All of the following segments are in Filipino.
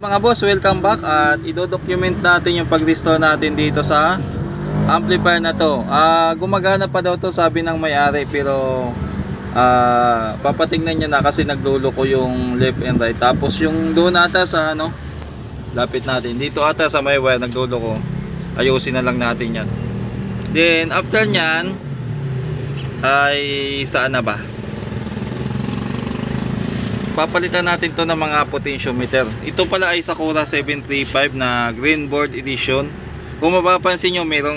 Mga boss, welcome back at idodocument natin yung pag-restore natin dito sa amplifier na to. Ah, gumagana pa daw to sabi ng may-ari pero ah, papatingnan niya na kasi naglulo ko yung left and right. Tapos yung doon ata sa ano, lapit natin. Dito ata sa may wire naglulo ko. Ayusin na lang natin yan. Then after nyan ay saan na ba? Papalitan natin to ng mga potentiometer. Ito pala ay Sakura 735 na green board edition. Kung mapapansin nyo, mayroong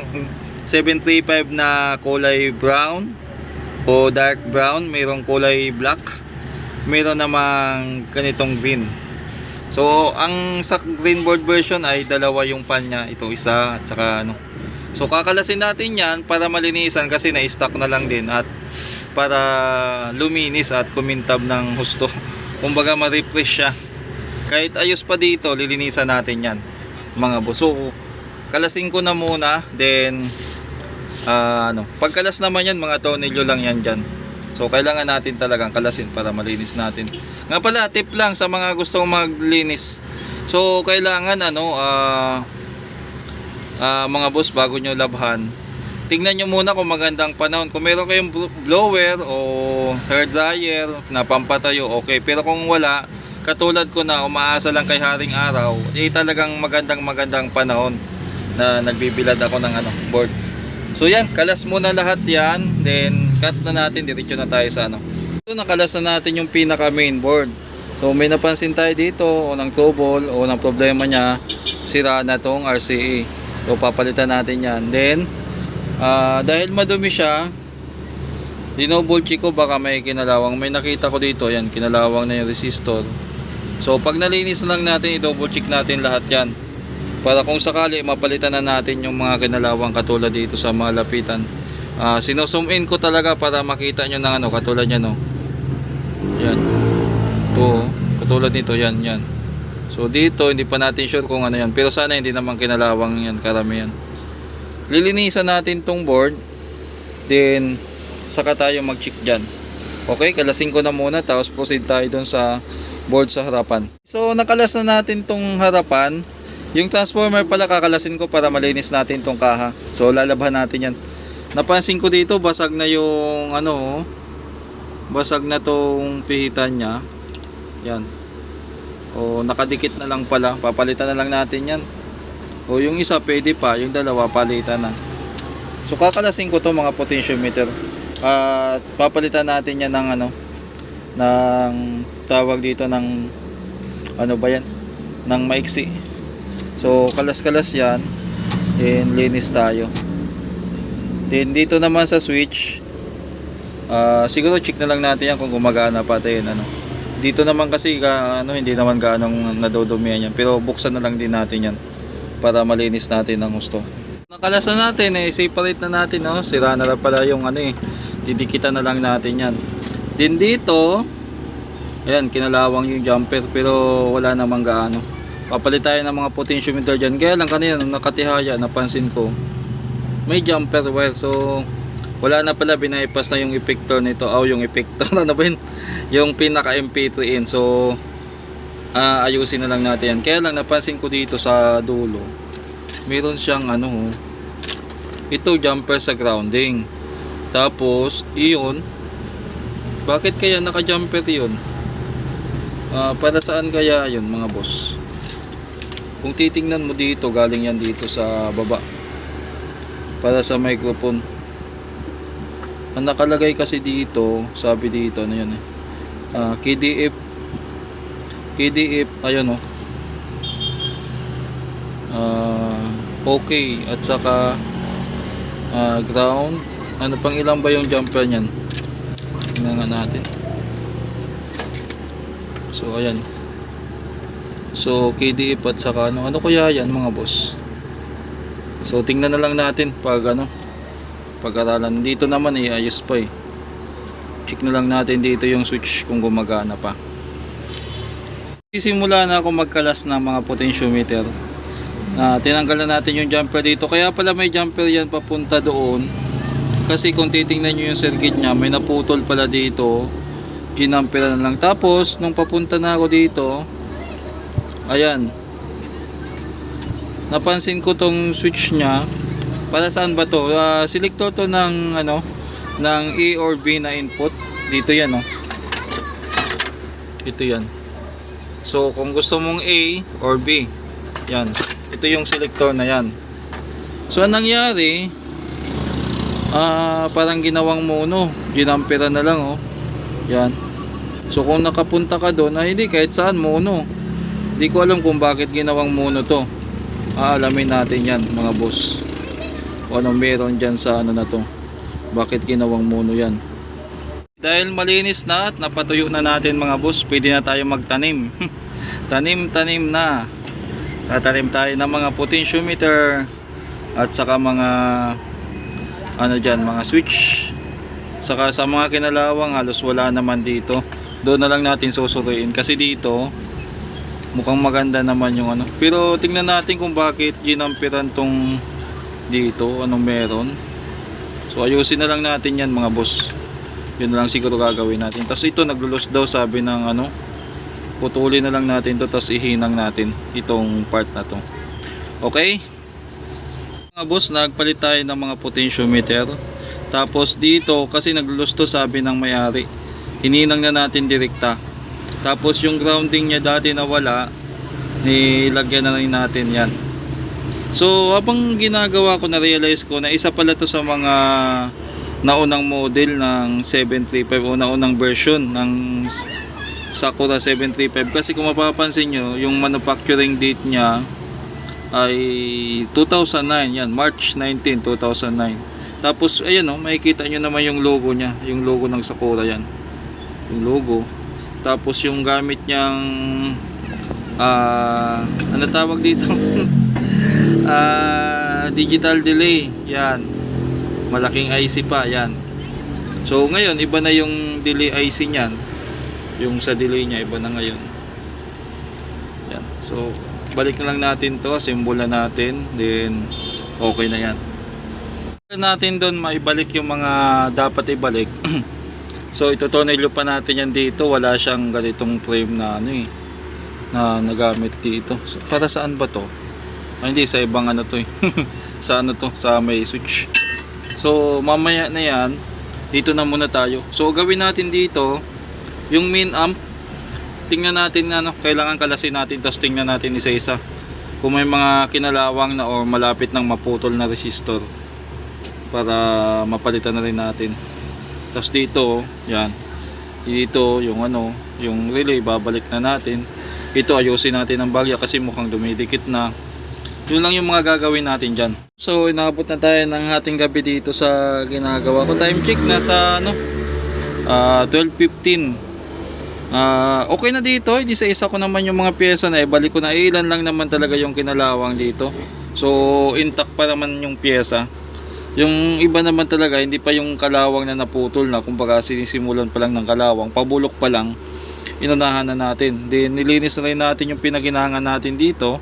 735 na kulay brown o dark brown, mayroong kulay black, mayroon namang ganitong green. So, ang sa green board version ay dalawa yung pan niya. Ito isa at saka ano. So, kakalasin natin yan para malinisan kasi na-stock na lang din at para luminis at kumintab ng husto. Kumbaga ma-refresh siya. Kahit ayos pa dito, lilinisan natin yan. Mga boss. So, kalasin ko na muna. Then, ah, ano, pagkalas naman yan, mga tornilyo lang yan dyan. So, kailangan natin talagang kalasin para malinis natin. Nga pala, tip lang sa mga gustong maglinis. So, kailangan ano, ah, ah, mga boss, bago nyo labhan, tingnan nyo muna kung magandang panahon. Kung meron kayong bl- blower o hair dryer na pampatayo, okay. Pero kung wala, katulad ko na umaasa lang kay Haring Araw, eh talagang magandang magandang panahon na nagbibilad ako ng ano, board. So yan, kalas muna lahat yan. Then cut na natin, diretso na tayo sa ano. So nakalas na natin yung pinaka main board. So may napansin tayo dito o ng trouble o ng problema niya, sira na tong RCA. So papalitan natin yan. Then Ah, dahil madumi siya, dinouble check ko baka may kinalawang. May nakita ko dito, yan, kinalawang na yung resistor. So, pag nalinis lang natin, i-double check natin lahat yan. Para kung sakali, mapalitan na natin yung mga kinalawang katulad dito sa mga lapitan. Ah, sino-zoom in ko talaga para makita nyo ng ano, katulad yan, no. Yan. Ito, katulad nito, yan, yan. So, dito, hindi pa natin sure kung ano yan. Pero sana hindi naman kinalawang yan, karamihan lilinisan natin tong board then saka tayo mag check dyan. Okay kalasin ko na muna tapos proceed tayo dun sa board sa harapan. So nakalas na natin tong harapan. Yung transformer pala kakalasin ko para malinis natin tong kaha. So lalabhan natin yan. Napansin ko dito basag na yung ano basag na tong pihitan nya yan. O nakadikit na lang pala. Papalitan na lang natin yan o yung isa pwede pa, yung dalawa palitan na. So kakalasin ko to mga potentiometer. At papalitan natin yan ng ano ng tawag dito ng ano ba yan? ng maiksi. So kalas-kalas yan. Then linis tayo. Then dito naman sa switch ah siguro check na lang natin yan kung gumagana pa tayo ano. Dito naman kasi ka, ano hindi naman gaanong nadudumihan yan pero buksan na lang din natin yan para malinis natin ang gusto. Nakalas na natin eh, separate na natin no. Sira na lang pala yung ano eh. Didikitan na lang natin yan. Din dito, ayan, kinalawang yung jumper pero wala namang gaano. Papalit tayo ng mga potentiometer dyan. Kaya lang kanina nung nakatihaya, napansin ko, may jumper wire. So, wala na pala binaypas na yung effector nito. Oh, yung effector ano ba yun? Yung pinaka MP3 in. So, ah, ayusin na lang natin yan. Kaya lang napansin ko dito sa dulo, meron siyang ano, ito jumper sa grounding. Tapos, iyon, bakit kaya naka-jumper yun? Ah, para saan kaya yun mga boss? Kung titingnan mo dito, galing yan dito sa baba. Para sa microphone. Ang nakalagay kasi dito, sabi dito, ano yun eh. Ah, KDF KDF ayun oh. Ah, okay. At saka ah, ground. Ano pang ilang ba yung jumper niyan? Tingnan natin. So ayan. So KDF at saka ano? Ano kaya yan mga boss? So tingnan na lang natin pag ano pag-aralan. Dito naman eh ayos pa eh. Check na lang natin dito yung switch kung gumagana pa Sisimula na ako magkalas ng mga potentiometer. Na tinanggal na natin yung jumper dito. Kaya pala may jumper yan papunta doon. Kasi kung titingnan nyo yung circuit niya, may naputol pala dito. Ginamper na lang. Tapos, nung papunta na ako dito, Ayan. Napansin ko tong switch niya. Para saan ba to? Ah, selector to ng ano ng A or B na input. Dito yan oh. Ito yan. So kung gusto mong A or B, yan. Ito yung selector na yan. So anong nangyari? Ah, parang ginawang mono. Ginampera na lang oh. Yan. So kung nakapunta ka doon, ay hindi kahit saan mono. Hindi ko alam kung bakit ginawang mono to. Aalamin natin yan mga boss. Kung ano meron dyan sa ano na to. Bakit ginawang mono yan. Dahil malinis na at napatuyo na natin mga boss, pwede na tayo magtanim. Tanim-tanim na. Tatanim tayo ng mga potentiometer at saka mga ano dyan, mga switch. Saka sa mga kinalawang halos wala naman dito. Doon na lang natin susuruin kasi dito mukhang maganda naman yung ano. Pero tingnan natin kung bakit ginampiran tong dito, anong meron. So ayusin na lang natin yan mga boss. Yun lang siguro gagawin natin. Tapos ito naglulos daw sabi ng ano. Putulin na lang natin to tapos ihinang natin itong part na to. Okay? Mga boss, nagpalit tayo ng mga potentiometer. Tapos dito kasi naglulos to sabi ng may-ari. Hininang na natin direkta. Tapos yung grounding niya dati na wala, nilagyan na rin natin yan. So habang ginagawa ko na realize ko na isa pala to sa mga naunang model ng 735 o naunang version ng Sakura 735 kasi kung mapapansin nyo yung manufacturing date niya ay 2009 yan March 19 2009 tapos ayan o makikita nyo naman yung logo niya yung logo ng Sakura yan. Yung logo. Tapos yung gamit niyang ah ano tawag dito? Ah digital delay. Yan malaking IC pa yan. So ngayon iba na yung delay IC niyan. Yung sa delay niya iba na ngayon. Yan. So balik na lang natin to symbol na natin then okay na yan. Natin doon maibalik yung mga dapat ibalik. So ito tornilyo pa natin yan dito. Wala siyang ganitong frame na ano eh na nagamit dito. So, para saan ba to? Ah, hindi sa ibang ano to eh. Sa ano to? Sa may switch so mamaya na yan dito na muna tayo. So gawin natin dito yung main amp. Tingnan natin ano kailangan kalasin natin tapos tingnan natin isa isa kung may mga kinalawang na o malapit ng maputol na resistor para mapalitan na rin natin. Tapos dito yan. Dito yung ano yung relay babalik na natin. Ito ayusin natin ang bagya kasi mukhang dumidikit na yun lang yung mga gagawin natin dyan so inabot na tayo ng hating gabi dito sa ginagawa ko time check nasa ano ah 12.15 Ah, okay na dito, hindi sa isa ko naman yung mga pyesa na ibalik ko na ilan lang naman talaga yung kinalawang dito. So intact pa naman yung pyesa. Yung iba naman talaga hindi pa yung kalawang na naputol na kumbaga sinisimulan pa lang ng kalawang, pabulok pa lang. Inunahan na natin. Then nilinis na rin natin yung pinaginangan natin dito.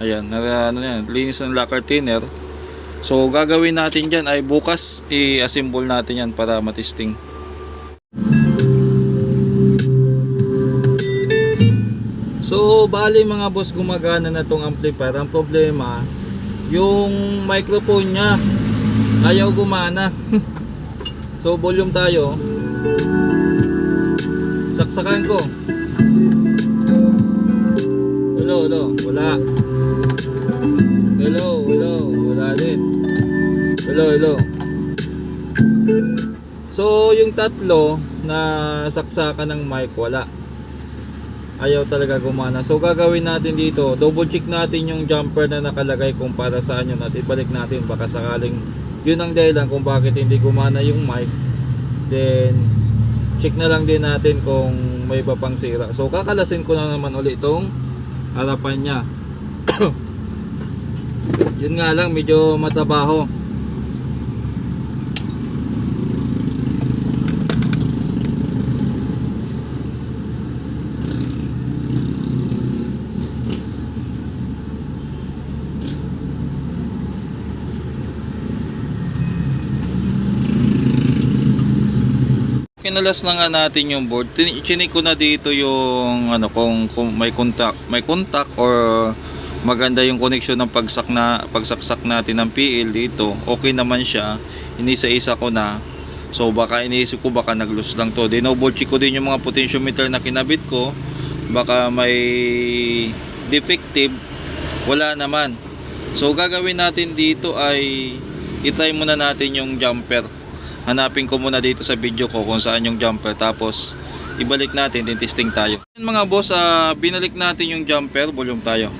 Ayan, na, ano yan, linis ng lacquer thinner. So gagawin natin diyan ay bukas i-assemble natin yan para matisting. So, bali mga boss, gumagana na tong amplifier. Ang problema, yung microphone niya ayaw gumana. so, volume tayo. Saksakan ko. Hello, hello. Wala. Hello, hello. Wala din. Hello, hello. So, yung tatlo na saksakan ng mic, wala ayaw talaga gumana. So gagawin natin dito, double check natin yung jumper na nakalagay kung para saan yun at ibalik natin baka sakaling yun ang dahilan kung bakit hindi gumana yung mic. Then check na lang din natin kung may iba pang sira. So kakalasin ko na naman ulit itong harapan niya. yun nga lang medyo matabaho. Kinalas na nga natin yung board. Chinik ko na dito yung ano kung, kung may contact, may contact or maganda yung connection ng pagsak na pagsaksak natin ng PL dito. Okay naman siya. Inisa-isa ko na. So baka iniisip ko baka nag-loose lang to. Dinoble check ko din yung mga potentiometer na kinabit ko. Baka may defective. Wala naman. So gagawin natin dito ay itry muna natin yung jumper. Hanapin ko muna dito sa video ko kung saan yung jumper tapos ibalik natin din testing tayo. Mga boss, ah, binalik natin yung jumper, volume tayo.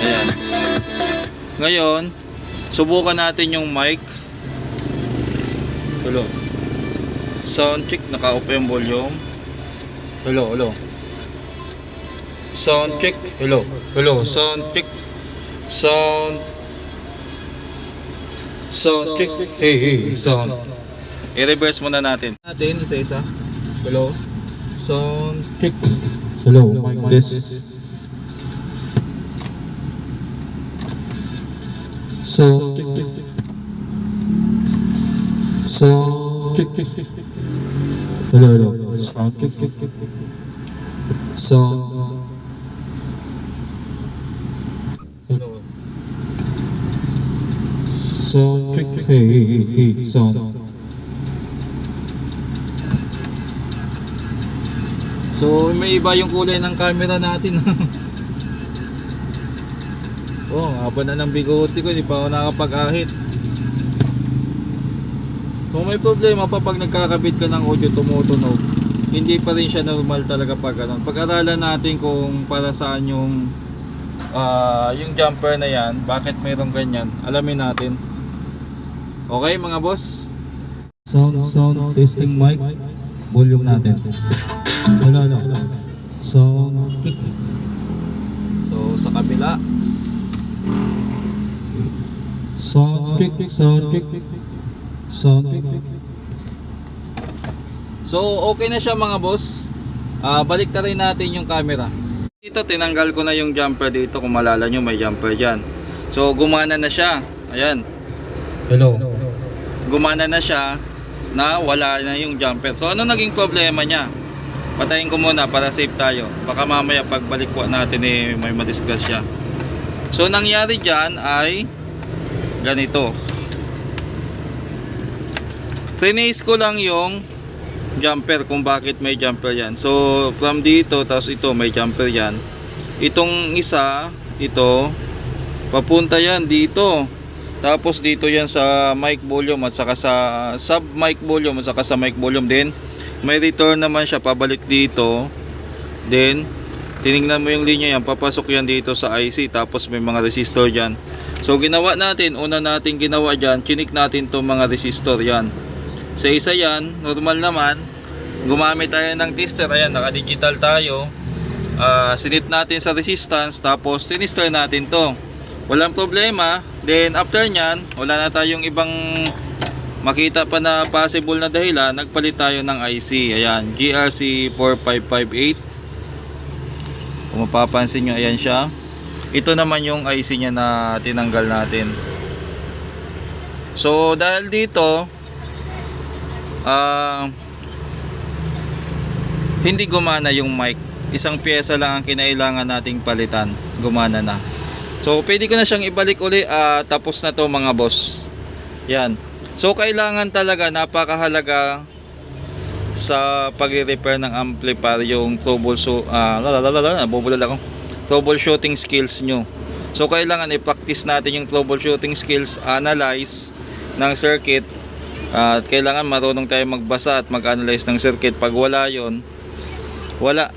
Ayan. Ngayon, subukan natin yung mic. Hello. Sound check, naka-off yung volume. Hello, hello. Sound check. Hello. Hello. Sound check. Sound. Sound check. Hey, hey. Sound. I-reverse muna natin. Natin isa-isa. Hello. Sound check. Hello, mic test. So, so, hello, hello, sound, so, so, hey, hey, sound. So, may iba yung kulay ng camera natin. oh, haba na ng bigote ko, hindi pa ako nakapag-ahit. Kung may problema pa pag nagkakabit ka ng audio tumutunog, hindi pa rin siya normal talaga pag ganun. Pag-aralan natin kung para saan yung ah, yung jumper na yan, bakit mayroong ganyan, alamin natin. Okay mga boss? Sound, sound, testing mic, volume natin. Hello, hello, sound, kick. So, sa kabila, Sound kick, sound kick, sound kick. So okay na siya mga boss. Ah, balik na rin natin yung camera. Dito tinanggal ko na yung jumper dito kung malala nyo may jumper dyan. So gumana na siya. Ayan. Hello. Gumana na siya na wala na yung jumper. So ano naging problema niya? Patayin ko muna para safe tayo. Baka mamaya pagbalik ko natin eh may madiscuss siya. So nangyari dyan ay ganito. Trinace ko lang yung jumper kung bakit may jumper yan. So from dito tapos ito may jumper yan. Itong isa, ito papunta yan dito. Tapos dito yan sa mic volume at saka sa sub mic volume at saka sa mic volume din. May return naman siya pabalik dito. Then tiningnan mo yung linya yan, papasok yan dito sa IC tapos may mga resistor dyan. So ginawa natin, una natin ginawa dyan, chinik natin to mga resistor yan. Sa isa yan, normal naman, gumamit tayo ng tester, ayan, naka-digital tayo. Ah, sinit natin sa resistance, tapos tinister natin to. Walang problema, then after nyan, wala na tayong ibang makita pa na possible na dahilan, nagpalit tayo ng IC. Ayan, GRC 4558. Kung mapapansin nyo, ayan siya. Ito naman yung IC niya na tinanggal natin. So, dahil dito, ah, hindi gumana yung mic. Isang pyesa lang ang kinailangan nating palitan. Gumana na. So, pwede ko na siyang ibalik uli. ah, tapos na to mga boss. Yan. So, kailangan talaga, napakahalaga sa pag-repair ng amplifier yung troubleshoot ah lalalala nabubulal ako troubleshooting skills nyo. So kailangan i-practice natin yung troubleshooting skills analyze ng circuit at kailangan marunong tayo magbasa at mag-analyze ng circuit. Pag wala yon wala.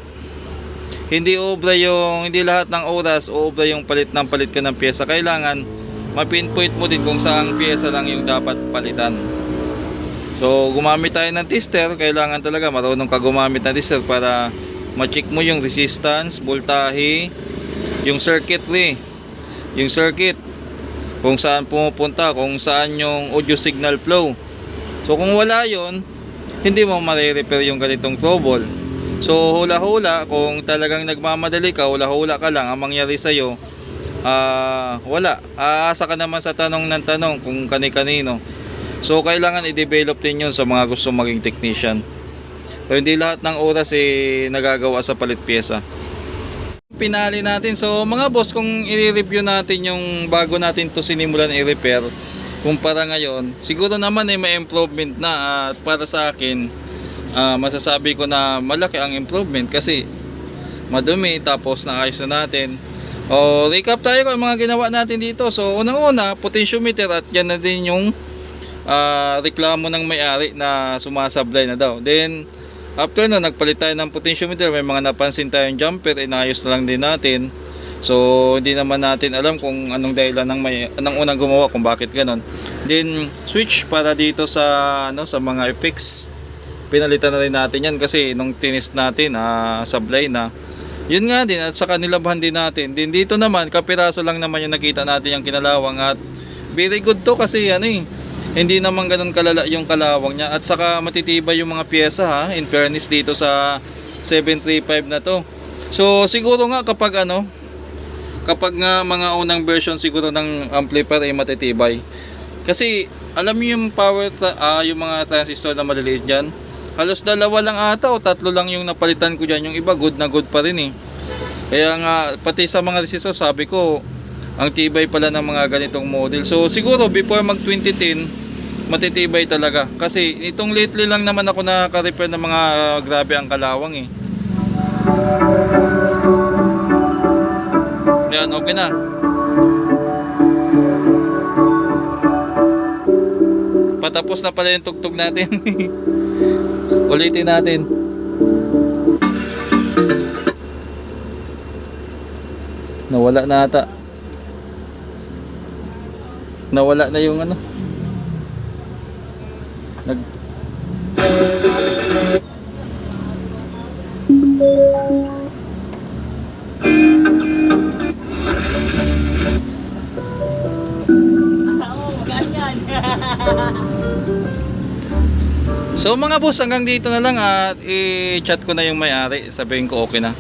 Hindi obra yung hindi lahat ng oras obra yung palit ng palit ka ng pyesa. Kailangan mapinpoint mo din kung saang pyesa lang yung dapat palitan. So, gumamit tayo ng tester. Kailangan talaga marunong ka gumamit ng tester para ma-check mo yung resistance, voltahe, yung circuitry, yung circuit, kung saan pumupunta, kung saan yung audio signal flow. So, kung wala yon hindi mo ma-repair yung ganitong trouble. So, hula-hula, kung talagang nagmamadali ka, hula-hula ka lang, ang mangyari sa'yo, ah wala. Aasa ka naman sa tanong ng tanong kung kani-kanino. So kailangan i-develop din yun sa mga gusto maging technician. So hindi lahat ng oras eh nagagawa sa palit pyesa. Pinali natin. So mga boss, kung i-review natin yung bago natin to sinimulan i-repair, kumpara ngayon, siguro naman ay may improvement na at para sa akin, ah, masasabi ko na malaki ang improvement kasi madumi tapos naayos na natin. O recap tayo kung mga ginawa natin dito. So unang-una, potentiometer at yan na din yung ah, reklamo ng may-ari na sumasablay na daw. Then after no, nagpalit tayo ng potentiometer, may mga napansin tayong jumper, inayos na lang din natin. So hindi naman natin alam kung anong dahilan ng may anong unang gumawa kung bakit ganon. Then switch para dito sa ano sa mga effects. Pinalitan na rin natin yan kasi nung tinis natin ah, sablay na yun nga din at saka nilabhan din natin. Din dito naman kapiraso lang naman yung nakita natin yung kinalawang at very good to kasi ano eh hindi naman ganun kalala yung kalawang niya at saka matitibay yung mga pyesa ha in fairness dito sa 735 na to. So siguro nga kapag ano kapag nga mga unang version siguro ng amplifier ay matitibay. Kasi alam niyo yung power ah, yung mga transistor na maliliit diyan. Halos dalawa lang ata o tatlo lang yung napalitan ko diyan. Yung iba good na good pa rin eh. Kaya nga pati sa mga resistor sabi ko ang tibay pala ng mga ganitong model. So siguro before mag 2010 matitibay talaga. Kasi itong lately lang naman ako nakaka-repair ng mga ah, grabe ang kalawang eh. Yan, okay na. Patapos na pala yung tugtog natin. Ulitin natin. Nawala na ata. Nawala na yung ano. So mga boss, hanggang dito na lang at i-chat ko na yung may-ari. Sabihin ko okay na.